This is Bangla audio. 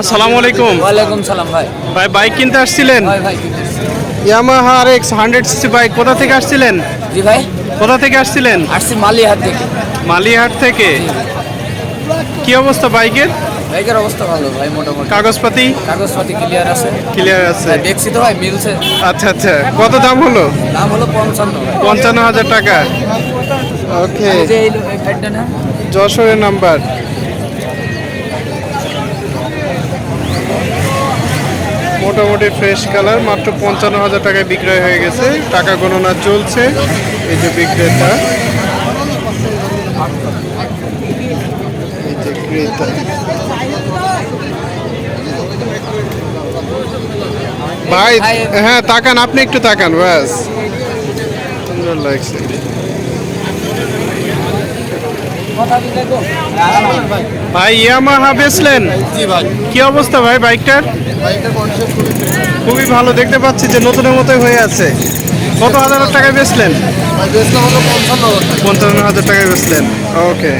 আসসালামু আলাইকুম। ওয়ালাইকুম সালাম ভাই। ভাই বাইক কিনতে আসছিলেন? ভাই ভাই Yamaha R X hundred CC bike কোথা থেকে আসছিলেন? জি ভাই। কোথা থেকে আসছিলেন? আসছি মালিহাট থেকে। মালিহাট থেকে। কি অবস্থা বাইকের? বাইকের অবস্থা ভালো ভাই মোটামুটি। কাগজপাতি? কাগজপাতি ক্লিয়ার আছে। ক্লিয়ার আছে। দেখছি তো ভাই মিলছে। আচ্ছা আচ্ছা। কত দাম হলো? দাম হলো পঞ্চান্ন পঞ্চান্ন হাজার টাকা। ওকে যশোরের নাম্বার। মোটামুটি ফ্রেশ কালার মাত্র পঞ্চান্ন হাজার টাকায় বিক্রয় হয়ে গেছে। টাকা গণনা চলছে। এই যে বিক্রেতা। এই যে ক্রেতা। ভাই হ্যাঁ তাকান আপনি একটু তাকান ব্যাস। সুন্দর লাগছে। ভাই ইয়ামাহা বেচলেন? কি অবস্থা ভাই বাইকটার? খুবই খুবই ভালো দেখতে পাচ্ছি যে নতুনের মতোই হয়ে আছে। কত হাজার টাকায় বেচলেন? পঞ্চান্ন হাজার টাকায় বেচলেন। ওকে